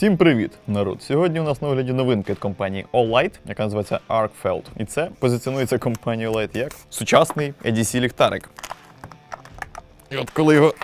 Всім привіт, народ! Сьогодні у нас на огляді новинка від компанії All-Light, яка називається ArcFeld. І це позиціонується компанією All-Light як сучасний EDC ліхтарик. І от коли його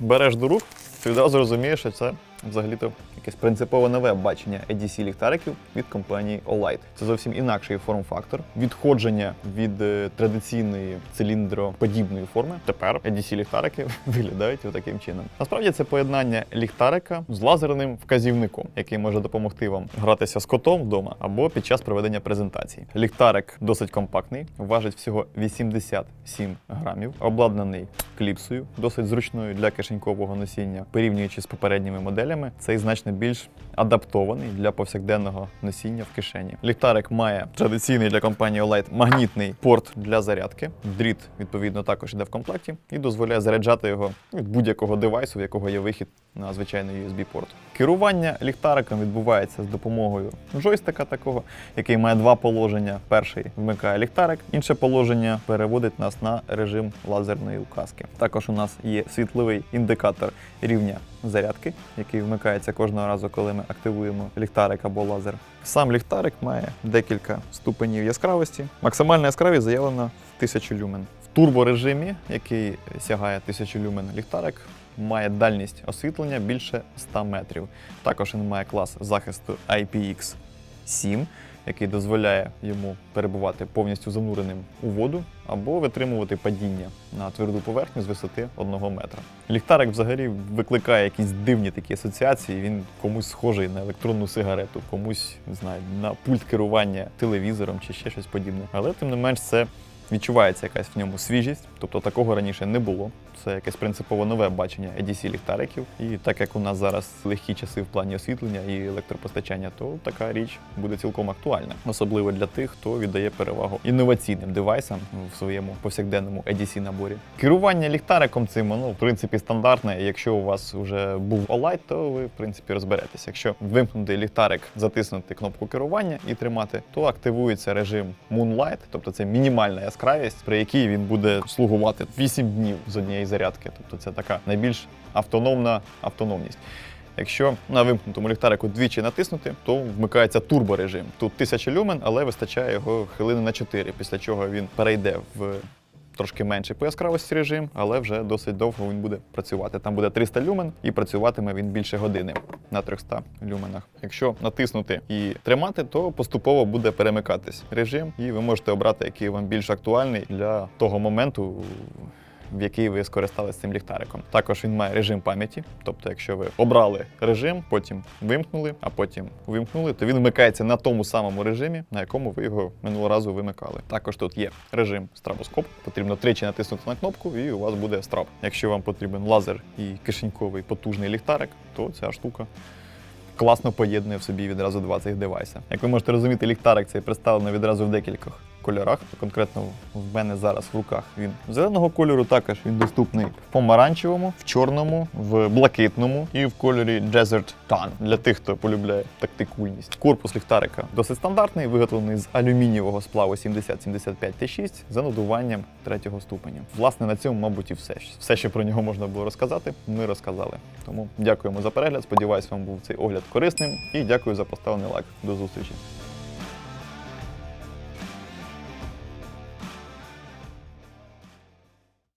береш до рук, ти відразу розумієш, що це взагалі-то якесь принципово нове бачення EDC ліхтариків від компанії All-Light. Це зовсім інакший форм-фактор. Відходження від е, традиційної циліндроподібної форми. Тепер EDC ліхтарики виглядають таким чином. Насправді це поєднання ліхтарика з лазерним вказівником, який може допомогти вам гратися з котом вдома або під час проведення презентації. Ліхтарик досить компактний, важить всього 87 грамів, обладнаний кліпсою, досить зручною для кишенькового носіння, порівнюючи з попередніми моделями, цей значно більш адаптований для повсякденного носіння в кишені. Ліхтарик має традиційний для компанії Olight магнітний порт для зарядки. Дріт, відповідно, також йде в комплекті і дозволяє заряджати його від будь-якого девайсу, в якого є вихід на звичайний USB-порт. Керування ліхтариком відбувається з допомогою джойстика такого, який має два положення. Перший вмикає ліхтарик, інше положення переводить нас на режим лазерної указки. Також у нас є світловий індикатор рівня зарядки, який вмикається кожного разу, коли ми активуємо ліхтарик або лазер. Сам ліхтарик має декілька ступенів яскравості. Максимальна яскравість заявлена в 1000 люмен. В турборежимі, який сягає 1000 люмен ліхтарик, має дальність освітлення більше 100 метрів. Також він має клас захисту IPX7, який дозволяє йому перебувати повністю зануреним у воду або витримувати падіння на тверду поверхню з висоти 1 метра. Ліхтарик взагалі викликає якісь дивні такі асоціації. Він комусь схожий на електронну сигарету, комусь не знаю, на пульт керування телевізором чи ще щось подібне. Але тим не менш це відчувається якась в ньому свіжість, тобто такого раніше не було. Це якесь принципово нове бачення EDC ліхтариків. І так як у нас зараз легкі часи в плані освітлення і електропостачання, то така річ буде цілком актуальна, особливо для тих, хто віддає перевагу інноваційним девайсам в своєму повсякденному EDC наборі. Керування ліхтариком цим, ну, в принципі, стандартне. Якщо у вас вже був Olight, то ви в принципі розберетеся. Якщо вимкнути ліхтарик, затиснути кнопку керування і тримати, то активується режим Moonlight, тобто це мінімальна яскравість, при якій він буде слугувати 8 днів з однієї зарядки. Тобто це така найбільш автономна автономність. Якщо на вимкнутому ліхтарику двічі натиснути, то вмикається турборежим. Тут 1000 люмен, але вистачає його хвилини на 4, після чого він перейде в трошки менший по яскравості режим, але вже досить довго він буде працювати. Там буде 300 люмен і працюватиме він більше години на 300 люменах. Якщо натиснути і тримати, то поступово буде перемикатись режим, і ви можете обрати, який вам більш актуальний для того моменту. В який ви скористалися цим ліхтариком. Також він має режим пам'яті. Тобто, якщо ви обрали режим, потім вимкнули, а потім вимкнули, то він вмикається на тому самому режимі, на якому ви його минулого разу вимикали. Також тут є режим стробоскоп. Потрібно тричі натиснути на кнопку, і у вас буде страб. Якщо вам потрібен лазер і кишеньковий потужний ліхтарик, то ця штука класно поєднує в собі відразу два цих девайса. Як ви можете розуміти, ліхтарик цей представлено відразу в декількох кольорах. Конкретно в мене зараз в руках він зеленого кольору, також він доступний в помаранчевому, в чорному, в блакитному і в кольорі Desert Tan для тих, хто полюбляє тактикульність. Корпус ліхтарика досить стандартний, виготовлений з алюмінієвого сплаву 7075 Т6 за надуванням третього ступеня. Власне, на цьому, мабуть, і все. Все, що про нього можна було розказати, ми розказали. Тому дякуємо за перегляд. Сподіваюсь, вам був цей огляд корисним і дякую за поставлений лайк. До зустрічі.